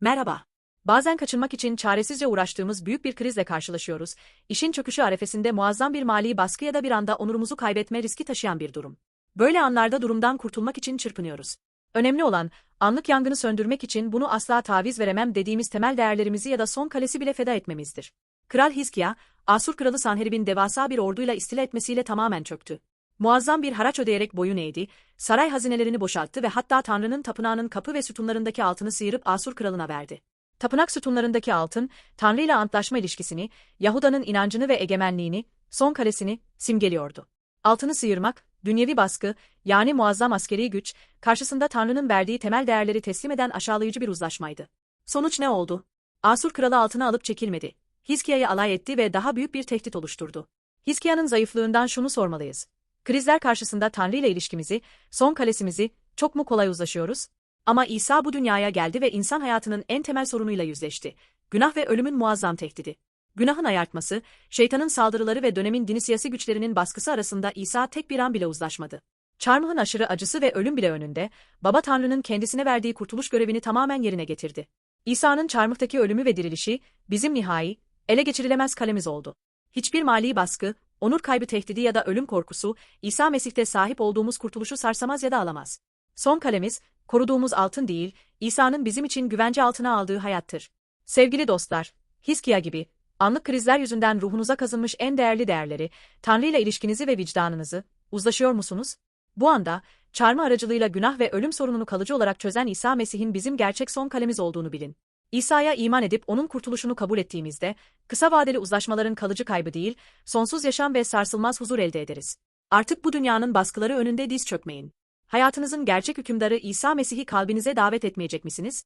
Merhaba. Bazen kaçınmak için çaresizce uğraştığımız büyük bir krizle karşılaşıyoruz. İşin çöküşü arefesinde muazzam bir mali baskı ya da bir anda onurumuzu kaybetme riski taşıyan bir durum. Böyle anlarda durumdan kurtulmak için çırpınıyoruz. Önemli olan, anlık yangını söndürmek için bunu asla taviz veremem dediğimiz temel değerlerimizi ya da son kalesi bile feda etmemizdir. Kral Hizkiya, Asur kralı Sanherib'in devasa bir orduyla istila etmesiyle tamamen çöktü. Muazzam bir haraç ödeyerek boyun eğdi, saray hazinelerini boşalttı ve hatta Tanrı'nın tapınağının kapı ve sütunlarındaki altını sıyırıp Asur kralına verdi. Tapınak sütunlarındaki altın, Tanrı ile antlaşma ilişkisini, Yahuda'nın inancını ve egemenliğini, son kalesini simgeliyordu. Altını sıyırmak, dünyevi baskı, yani muazzam askeri güç, karşısında Tanrı'nın verdiği temel değerleri teslim eden aşağılayıcı bir uzlaşmaydı. Sonuç ne oldu? Asur kralı altını alıp çekilmedi. Hizkiya'yı alay etti ve daha büyük bir tehdit oluşturdu. Hizkiya'nın zayıflığından şunu sormalıyız. Krizler karşısında Tanrı ile ilişkimizi, son kalesimizi, çok mu kolay uzlaşıyoruz? Ama İsa bu dünyaya geldi ve insan hayatının en temel sorunuyla yüzleşti. Günah ve ölümün muazzam tehdidi. Günahın ayartması, şeytanın saldırıları ve dönemin dini siyasi güçlerinin baskısı arasında İsa tek bir an bile uzlaşmadı. Çarmıhın aşırı acısı ve ölüm bile önünde, Baba Tanrı'nın kendisine verdiği kurtuluş görevini tamamen yerine getirdi. İsa'nın çarmıhtaki ölümü ve dirilişi, bizim nihai, ele geçirilemez kalemiz oldu. Hiçbir mali baskı, onur kaybı tehdidi ya da ölüm korkusu, İsa Mesih'te sahip olduğumuz kurtuluşu sarsamaz ya da alamaz. Son kalemiz, koruduğumuz altın değil, İsa'nın bizim için güvence altına aldığı hayattır. Sevgili dostlar, Hiskiya gibi, anlık krizler yüzünden ruhunuza kazınmış en değerli değerleri, Tanrı ile ilişkinizi ve vicdanınızı, uzlaşıyor musunuz? Bu anda, çarmı aracılığıyla günah ve ölüm sorununu kalıcı olarak çözen İsa Mesih'in bizim gerçek son kalemiz olduğunu bilin. İsa'ya iman edip onun kurtuluşunu kabul ettiğimizde, kısa vadeli uzlaşmaların kalıcı kaybı değil, sonsuz yaşam ve sarsılmaz huzur elde ederiz. Artık bu dünyanın baskıları önünde diz çökmeyin. Hayatınızın gerçek hükümdarı İsa Mesih'i kalbinize davet etmeyecek misiniz?